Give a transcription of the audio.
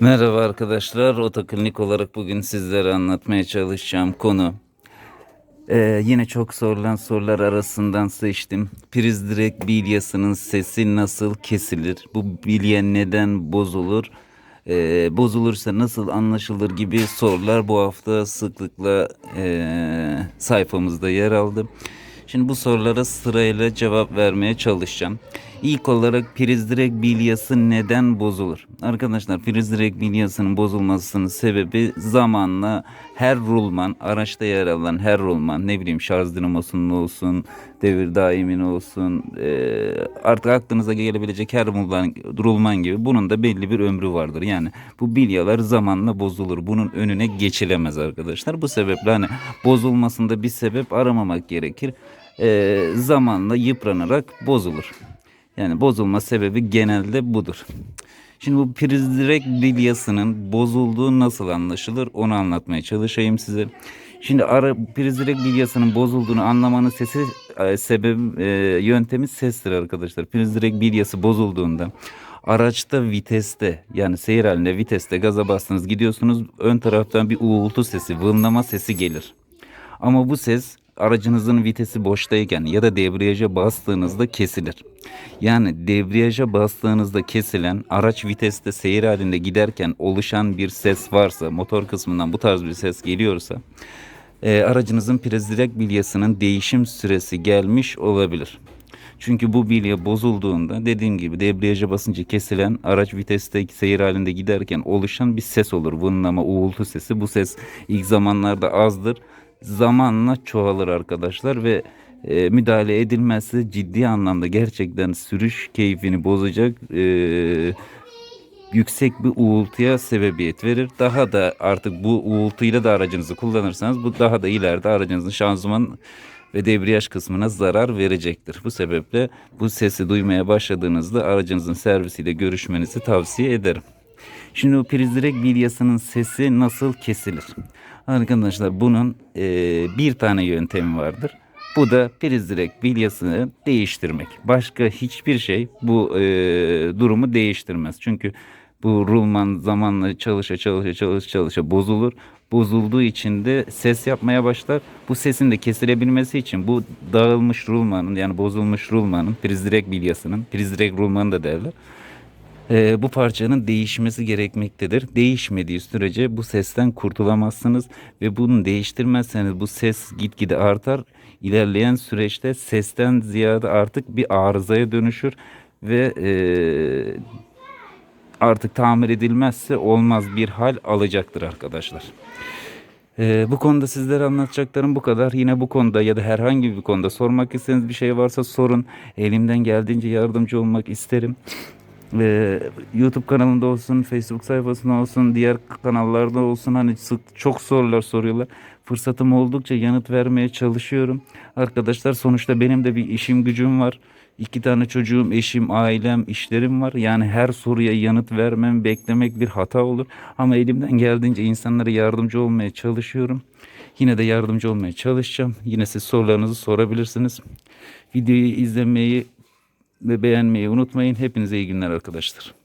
Merhaba arkadaşlar. Otoklinik olarak bugün sizlere anlatmaya çalışacağım konu. Ee, yine çok sorulan sorular arasından seçtim. Priz direkt bilyasının sesi nasıl kesilir? Bu bilye neden bozulur? Ee, bozulursa nasıl anlaşılır gibi sorular bu hafta sıklıkla ee, sayfamızda yer aldı. Şimdi bu sorulara sırayla cevap vermeye çalışacağım. İlk olarak priz direkt bilyası neden bozulur? Arkadaşlar priz direkt bilyasının bozulmasının sebebi zamanla her rulman, araçta yer alan her rulman, ne bileyim şarj dinamosunun olsun, devir daimin olsun, eee, artık aklınıza gelebilecek her rulman, rulman gibi bunun da belli bir ömrü vardır. Yani bu bilyalar zamanla bozulur. Bunun önüne geçilemez arkadaşlar. Bu sebeple hani bozulmasında bir sebep aramamak gerekir. Eee, zamanla yıpranarak bozulur. Yani bozulma sebebi genelde budur. Şimdi bu priz direkt bilyasının bozulduğu nasıl anlaşılır onu anlatmaya çalışayım size. Şimdi ara, priz direkt bilyasının bozulduğunu anlamanın sesi e, sebebi e, yöntemi sestir arkadaşlar. Priz direkt bilyası bozulduğunda araçta viteste yani seyir halinde viteste gaza bastınız gidiyorsunuz ön taraftan bir uğultu sesi vınlama sesi gelir. Ama bu ses aracınızın vitesi boştayken ya da debriyaja bastığınızda kesilir. Yani debriyaja bastığınızda kesilen araç viteste seyir halinde giderken oluşan bir ses varsa motor kısmından bu tarz bir ses geliyorsa e, aracınızın priz direkt bilyasının değişim süresi gelmiş olabilir. Çünkü bu bilye bozulduğunda dediğim gibi debriyaja basınca kesilen araç viteste seyir halinde giderken oluşan bir ses olur. Vınlama, uğultu sesi. Bu ses ilk zamanlarda azdır. Zamanla çoğalır arkadaşlar ve e, müdahale edilmezse ciddi anlamda gerçekten sürüş keyfini bozacak e, yüksek bir uğultuya sebebiyet verir. Daha da artık bu uğultuyla da aracınızı kullanırsanız bu daha da ileride aracınızın şanzıman ve debriyaj kısmına zarar verecektir. Bu sebeple bu sesi duymaya başladığınızda aracınızın servisiyle görüşmenizi tavsiye ederim. Şimdi bu priz direkt bilyasının sesi nasıl kesilir? Arkadaşlar bunun e, bir tane yöntemi vardır. Bu da priz direkt bilyasını değiştirmek. Başka hiçbir şey bu e, durumu değiştirmez. Çünkü bu rulman zamanla çalışa çalışa çalışa çalışa bozulur. Bozulduğu için de ses yapmaya başlar. Bu sesin de kesilebilmesi için bu dağılmış rulmanın yani bozulmuş rulmanın priz direkt bilyasının priz direkt rulmanı da derler. Ee, bu parçanın değişmesi gerekmektedir. Değişmediği sürece bu sesten kurtulamazsınız ve bunu değiştirmezseniz bu ses gitgide artar. İlerleyen süreçte sesten ziyade artık bir arızaya dönüşür ve e, artık tamir edilmezse olmaz bir hal alacaktır arkadaşlar. Ee, bu konuda sizlere anlatacaklarım bu kadar. Yine bu konuda ya da herhangi bir konuda sormak istediğiniz bir şey varsa sorun. Elimden geldiğince yardımcı olmak isterim. Ee, YouTube kanalında olsun, Facebook sayfasında olsun, diğer kanallarda olsun hani sık çok sorular soruyorlar. Fırsatım oldukça yanıt vermeye çalışıyorum. Arkadaşlar sonuçta benim de bir işim gücüm var. İki tane çocuğum, eşim, ailem, işlerim var. Yani her soruya yanıt vermem, beklemek bir hata olur. Ama elimden geldiğince insanlara yardımcı olmaya çalışıyorum. Yine de yardımcı olmaya çalışacağım. Yine siz sorularınızı sorabilirsiniz. Videoyu izlemeyi ve beğenmeyi unutmayın. Hepinize iyi günler arkadaşlar.